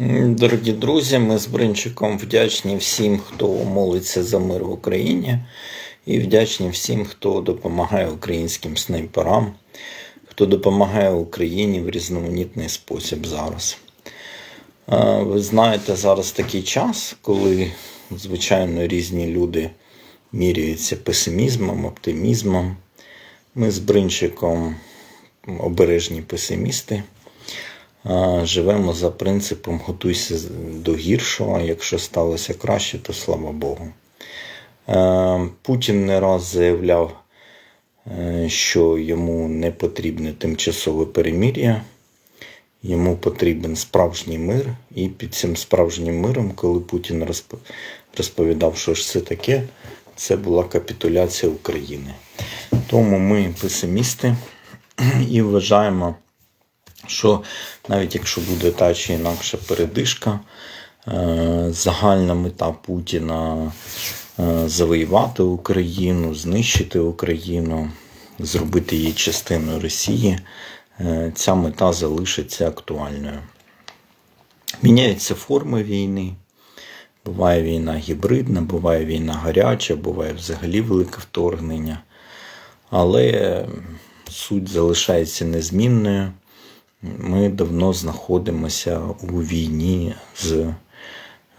Дорогі друзі, ми з Бринчиком вдячні всім, хто молиться за мир в Україні, і вдячні всім, хто допомагає українським снайперам, хто допомагає Україні в різноманітний спосіб зараз. Ви знаєте, зараз такий час, коли, звичайно, різні люди міряються песимізмом, оптимізмом. Ми з Бринчиком обережні песимісти. Живемо за принципом готуйся до гіршого, якщо сталося краще, то слава Богу. Е, Путін не раз заявляв, е, що йому не потрібне тимчасове перемір'я, йому потрібен справжній мир. І під цим справжнім миром, коли Путін розповідав, що ж це таке, це була капітуляція України. Тому ми песимісти і вважаємо що навіть якщо буде та чи інакша передишка, е, загальна мета Путіна е, завоювати Україну, знищити Україну, зробити її частиною Росії, е, ця мета залишиться актуальною. Міняються форми війни. Буває війна гібридна, буває війна гаряча, буває взагалі велике вторгнення. Але суть залишається незмінною. Ми давно знаходимося у війні з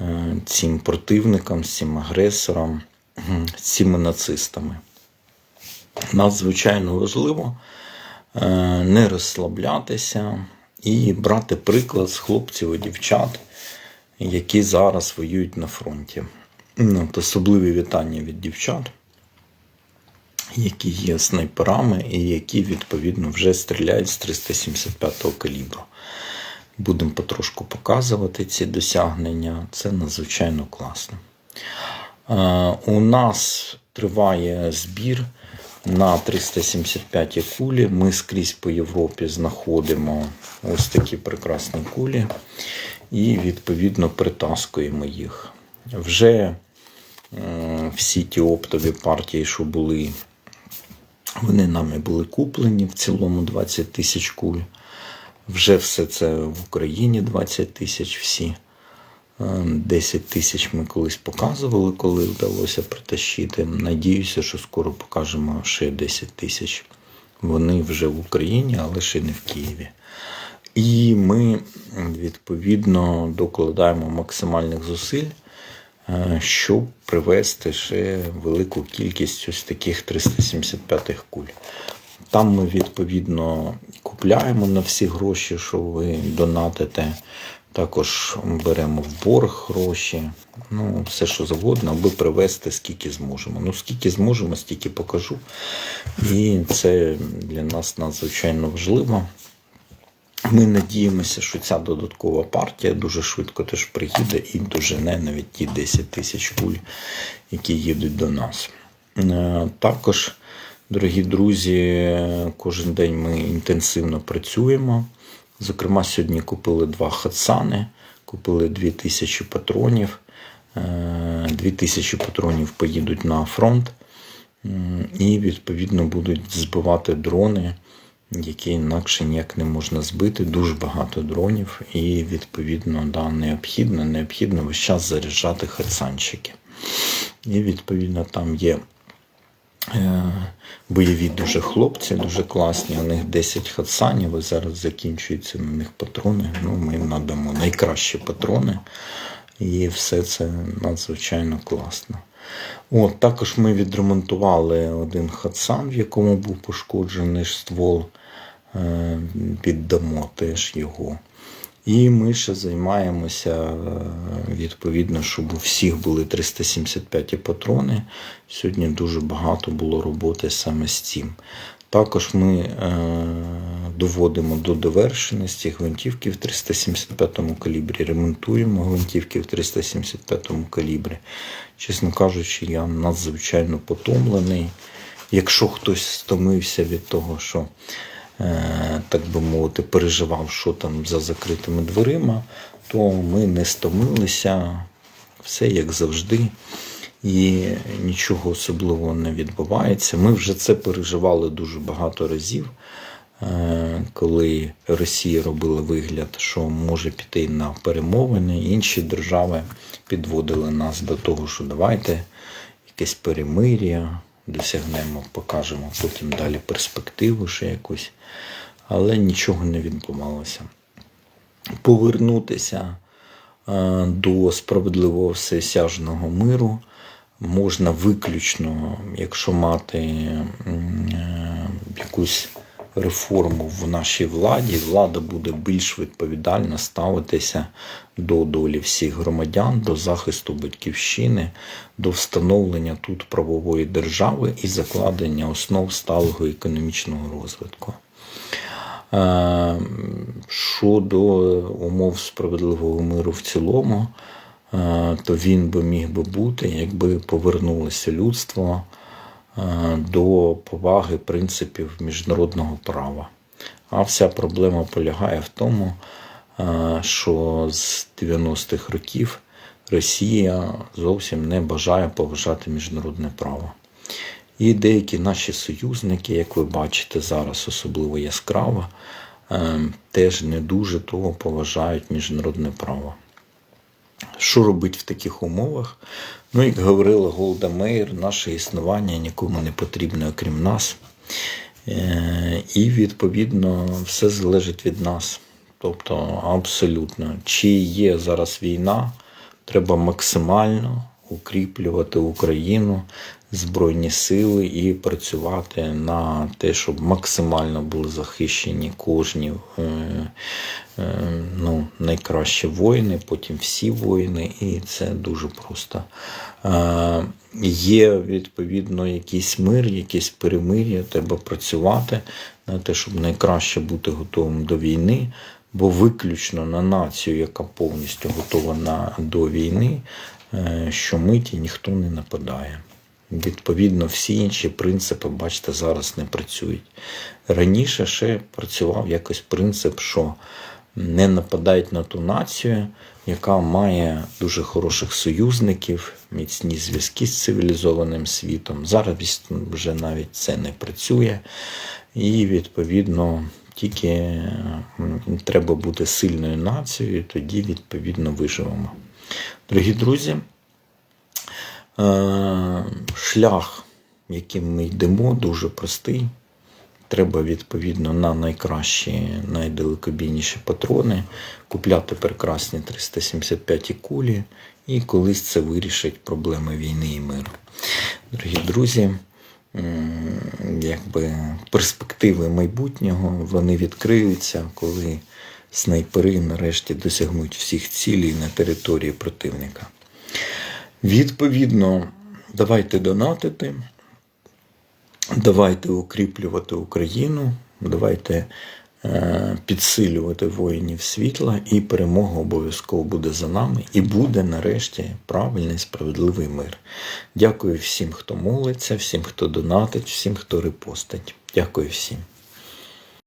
е, цим противником, з цим агресором, з цими нацистами. Надзвичайно важливо е, не розслаблятися і брати приклад з хлопців і дівчат, які зараз воюють на фронті. Особливі вітання від дівчат які є снайперами і які відповідно вже стріляють з 375-го калібру. Будемо потрошку показувати ці досягнення. Це надзвичайно класно. Е, У нас триває збір на 375 кулі. Ми скрізь по Європі знаходимо ось такі прекрасні кулі і відповідно притаскуємо їх. Вже е, всі ті оптові партії, що були вони нами були куплені в цілому 20 тисяч куль. Вже все це в Україні 20 тисяч всі. Е, 10 тисяч ми колись показували, коли вдалося притащити. Надіюся, що скоро покажемо ще 10 тисяч. Вони вже в Україні, але ще не в Києві. І ми відповідно докладаємо максимальних зусиль, е, щоб привезти ще велику кількість ось таких 375-х куль. Там ми відповідно купляємо на всі гроші, що ви донатите. Також беремо в борг гроші, ну, все, що завгодно, аби привезти скільки зможемо. Ну, скільки зможемо, стільки покажу. І це для нас надзвичайно важливо. Ми надіємося, що ця додаткова партія дуже швидко теж приїде і дожене навіть ті 10 тисяч куль, які їдуть до нас. Е, Також, дорогі друзі, кожен день ми інтенсивно працюємо. Зокрема, сьогодні купили два хатсани, купили 2000 патронів. Е, 2000 патронів поїдуть на фронт і, відповідно, будуть збивати дрони які інакше ніяк не можна збити. Дуже багато дронів, і відповідно да, необхідно, необхідно весь час заряджати хатсанчики. І відповідно там є. е, Бойові дуже хлопці, дуже класні. У них 10 хатсанів, і зараз закінчуються на них патрони. Ну, ми їм надамо найкращі патрони. І все це надзвичайно класно. От, також ми відремонтували один хатсан, в якому був пошкоджений ствол. Е, Піддамо теж його. І ми ще займаємося е, відповідно, щоб у всіх були 375 патрони. Сьогодні дуже багато було роботи саме з цим. Також ми е, доводимо до довершеності гвинтівки в 375 калібрі, ремонтуємо гвинтівки в 375 калібрі. Чесно кажучи, я надзвичайно потомлений. Якщо хтось стомився від того, що, е, так би мовити, переживав, що там за закритими дверима, то ми не стомилися, все як завжди. І нічого особливого не відбувається. Ми вже це переживали дуже багато разів. е, коли Росія робила вигляд, що може піти на перемовини, інші держави підводили нас до того, що давайте якесь перемир'я, досягнемо, покажемо потім далі перспективу ще якусь, але нічого не відбувалося. Повернутися е, до справедливого всесяжного миру можна виключно, якщо мати е, якусь реформу в нашій владі, влада буде більш відповідально ставитися до долі всіх громадян, до захисту батьківщини, до встановлення тут правової держави і закладення основ сталого економічного розвитку. Е, Щодо умов справедливого миру в цілому, то він би міг би бути, якби повернулося людство до поваги принципів міжнародного права. А вся проблема полягає в тому, що з 90-х років Росія зовсім не бажає поважати міжнародне право. І деякі наші союзники, як ви бачите зараз, особливо яскраво, теж не дуже того поважають міжнародне право. Що робити в таких умовах? Ну, як говорила Голда Мейер, наше існування нікому не потрібне, окрім нас. Е, І, відповідно, все залежить від нас. Тобто, абсолютно, чи є зараз війна, треба максимально укріплювати Україну, Збройні сили і працювати на те, щоб максимально були захищені кожні е, е, ну, найкращі воїни, потім всі воїни, і це дуже просто. Е, є відповідно якийсь мир, якесь перемир'я, треба працювати на те, щоб найкраще бути готовим до війни. Бо виключно на націю, яка повністю готова на, до війни, щомиті ніхто не нападає. Відповідно, всі інші принципи, бачите, зараз не працюють. Раніше ще працював якось принцип, що не нападають на ту націю, яка має дуже хороших союзників, міцні зв'язки з цивілізованим світом. Зараз вже навіть це не працює. І, відповідно, тільки треба бути сильною нацією, тоді, відповідно, виживемо. Дорогі друзі, Е, шлях, яким ми йдемо, дуже простий. Треба відповідно на найкращі, найдалекобійніші патрони, купляти прекрасні 375 кулі, і колись це вирішить проблеми війни і миру. Дорогі друзі, якби перспективи майбутнього вони відкриються, коли снайпери нарешті досягнуть всіх цілей на території противника. Відповідно, давайте донатити, давайте укріплювати Україну, давайте е, підсилювати воїнів світла, і перемога обов'язково буде за нами, і буде нарешті правильний справедливий мир. Дякую всім, хто молиться, всім, хто донатить, всім, хто репостить. Дякую всім.